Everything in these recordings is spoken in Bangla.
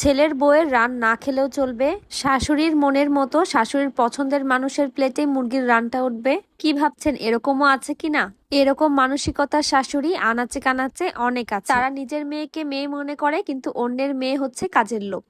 ছেলের বউয়ের রান না খেলেও চলবে। শাশুড়ির মনের মতো শাশুড়ির পছন্দের মানুষের প্লেটে মুরগির রানটা উঠবে। কি ভাবছেন, এরকমও আছে কি না? এরকম মানসিকতার শাশুড়ি আনাচে কানাচে অনেক আছে। তারা নিজের মেয়েকে মেয়ে মনে করে, কিন্তু অন্যের মেয়ে হচ্ছে কাজের লোক।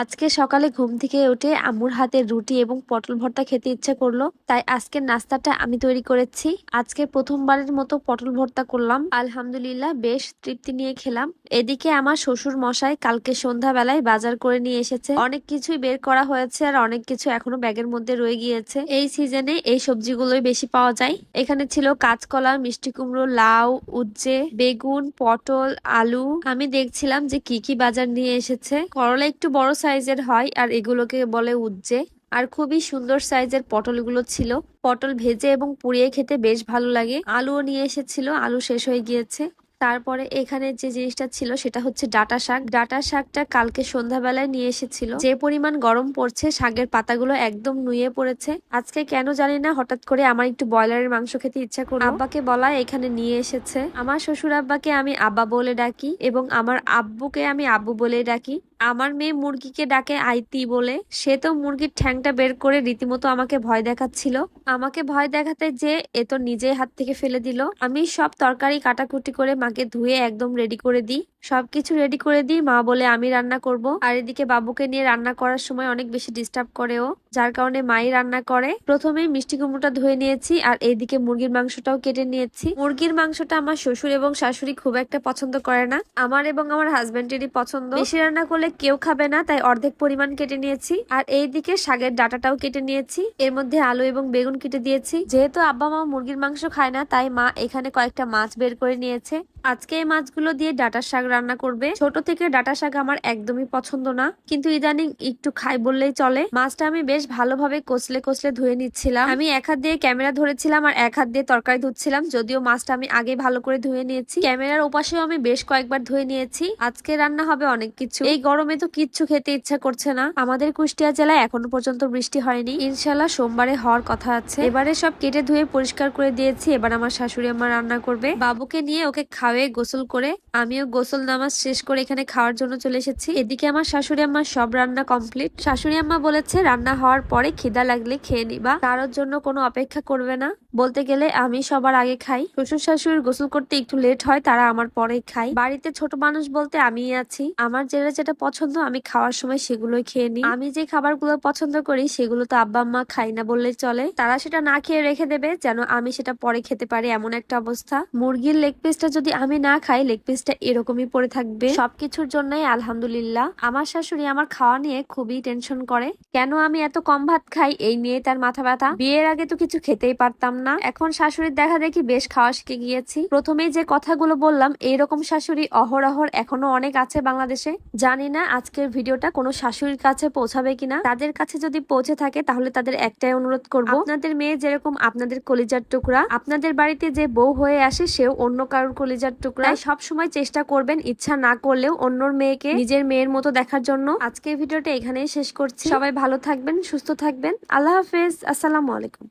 আজকে সকালে ঘুম থেকে উঠে আম্মুর হাতে রুটি এবং পটল ভর্তা খেতে ইচ্ছে করল, তাই আজকের নাস্তাটা আমি তৈরি করেছি। আজকে প্রথমবারের মতো পটল ভর্তা করলাম। আলহামদুলিল্লাহ বেশ তৃপ্তি নিয়ে খেলাম। এদিকে আমার শ্বশুর মশাই কালকে সন্ধ্যাবেলায় বাজার করে নিয়ে এসেছে। অনেক কিছুই বের করা হয়েছে আর অনেক কিছু এখনও ব্যাগের মধ্যে রয়ে গিয়েছে। এই সিজনে এই সবজিগুলোই বেশি পাওয়া যায়। এখানে ছিল কাঁচকলা, মিষ্টি কুমড়ো, লাউ উজ্জে বেগুন, পটল, আলু। আমি দেখছিলাম যে কি কি বাজার নিয়ে এসেছে। করলা একটু বড় সাইজের হয় আর এগুলোকে বলে উজ্জে। আর খুবই সুন্দর সাইজের পটলগুলো ছিল। পটল ভেজে এবং পুড়িয়ে খেতে বেশ ভালো লাগে। আলুও নিয়ে এসেছিল, আলু শেষ হয়ে গিয়েছে। তারপরে এখানে যে জিনিসটা ছিল সেটা হচ্ছে ডাটা শাক। ডাটা শাকটা কালকে সন্ধ্যাবেলায় নিয়ে এসেছিল। যে পরিমাণ গরম পড়ছে, শাকের পাতাগুলো একদম নুয়ে পড়েছে। আজকে কেন জানি না, হঠাৎ করে আমার একটু ব্রয়লারের মাংস খেতে ইচ্ছা করল। আব্বাকে বলা এখানে নিয়ে এসেছে। আমার শ্বশুর আব্বাকে আমি আব্বা বলে ডাকি এবং আমার আব্বুকে আমি আব্বু বলে ডাকি। আমার মেয়ে মুরগিকে ডাকে আইতি বলে, সে তো মুরগির ঠ্যাংটা বের করে রীতিমতো আমাকে ভয় দেখাচ্ছিল। আমাকে ভয় দেখাতে যে এ তো নিজেই হাত থেকে ফেলে দিল। আমি সব তরকারি কাটাকুটি করে মাকে ধুয়ে একদম রেডি করে দিই। সবকিছু রেডি করে দিই, মা বলে, আমি রান্না করব। আর এদিকে বাবুকে নিয়ে রান্না করার সময় অনেক বেশি ডিস্টার্ব করে ও, যার কারণে মাই রান্না করে। প্রথমেই মিষ্টি কুমড়োটা ধুয়ে নিয়েছি আর এইদিকে মুরগির মাংসটাও কেটে নিয়েছি। মুরগির মাংসটা আমার শ্বশুর এবং শাশুড়ি খুব একটা পছন্দ করে না। আমার এবং আমার হাজবেন্ডেরই পছন্দ। বেশি রান্না করলে কেউ খাবে না, তাই অর্ধেক পরিমাণ কেটে নিয়েছি। আর এই দিকে শাকের ডাটাটাও কেটে নিয়েছি। এর মধ্যে আলু এবং বেগুন কেটে দিয়েছি। যেহেতু আব্বা মা মুরগির মাংস খায় না, তাই মা এখানে কয়েকটা মাছ বের করে নিয়েছে। আজকে এই মাছগুলো দিয়ে ডাটা শাক রান্না করবে। ছোট থেকে ডাটা শাক আমার একদমই পছন্দ না। কিন্তু ইদানিং একটু খাই বললেই চলে। মাছটা আমি বেশ ভালোভাবে কষলে কষলে ধুয়ে নিচ্ছিলাম। আমি এক হাত দিয়ে ক্যামেরা ধরেছিলাম আর এক হাত দিয়ে তরকারি ধুচ্ছিলাম। যদিও মাছটা আমি আগে ভালো করে ধুয়ে নিয়েছি। ক্যামেরার ওপাশেও আমি বেশ কয়েকবার ধুয়ে নিয়েছি। আজকে রান্না হবে অনেক কিছু। এই গরমে তো কিচ্ছু খেতে ইচ্ছা করছে না। আমাদের কুষ্টিয়া জেলায় এখনও পর্যন্ত বৃষ্টি হয়নি। ইনশাল্লাহ সোমবারে হওয়ার কথা আছে। এবারে সব কেটে ধুয়ে পরিষ্কার করে দিয়েছি। এবার আমার শাশুড়ি আমার রান্না করবে। বাবুকে নিয়ে ওকে খাওয়াবে গোসল করে, আমিও গোসল নামাজ শেষ করে এখানে খাওয়ার জন্য চলে এসেছি। এদিকে আমার শাশুড়ি আম্মার সব রান্না কমপ্লিট। শাশুড়ি আম্মা বলেছে, রান্না হওয়ার পরে খিদা লাগলে খেয়ে নিবা। কারোর জন্য কোনো অপেক্ষা করবে না। বলতে গেলে আমি সবার আগে খাই। শ্বশুর শাশুড়ির গোসল করতে একটু লেট হয়, তারা আমার পরে খাই বাড়িতে ছোট মানুষ বলতে আমিই আছি। আমার যেটা যেটা পছন্দ, আমি খাওয়ার সময় সেগুলোই খেয়ে নিই। আমি যে খাবারগুলো পছন্দ করি, সেগুলো তো আব্বা আম্মা খাই না বললে চলে। তারা সেটা না খেয়ে রেখে দেবে, যেন আমি সেটা পরে খেতে পারি, এমন একটা অবস্থা। মুরগির লেগ পিসটা যদি আমি না খাই লেগ পিসটা এরকমই পড়ে থাকবে। সবকিছুর জন্যই আলহামদুলিল্লাহ। আমার শাশুড়ি আমার খাওয়া নিয়ে খুবই টেনশন করে। কেন আমি এত কম ভাত খাই? এই নিয়ে তার মাথা ব্যথা। বিয়ের আগে তো কিছু খেতেই পারতাম না। এখন শাশুড়ির দেখা দেখি বেশ খাওয়া শিখে গিয়েছি। প্রথমেই যে কথাগুলো বললাম, এইরকম শাশুড়ি অহরহর এখনও অনেক আছে বাংলাদেশে। জানি না আজকের ভিডিওটা কোনো শাশুড়ির কাছে পৌঁছাবে কিনা। তাদের কাছে যদি পৌঁছে থাকে, তাহলে তাদের একটাই অনুরোধ করব। আপনাদের মেয়ে যেরকম আপনাদের কলিজার টুকরা, আপনাদের বাড়িতে যে বউ হয়ে আসে, সেও অন্য কারোর কলিজার টুকরা। সব সময় চেষ্টা করবেন ইচ্ছা না করলেও অন্যর মেয়েকে নিজের মেয়ের মতো দেখার জন্য। আজকের ভিডিওটা এখানেই শেষ করছি। সবাই ভালো থাকবেন, সুস্থ থাকবেন। আল্লাহ হাফেজ। আসসালামু আলাইকুম।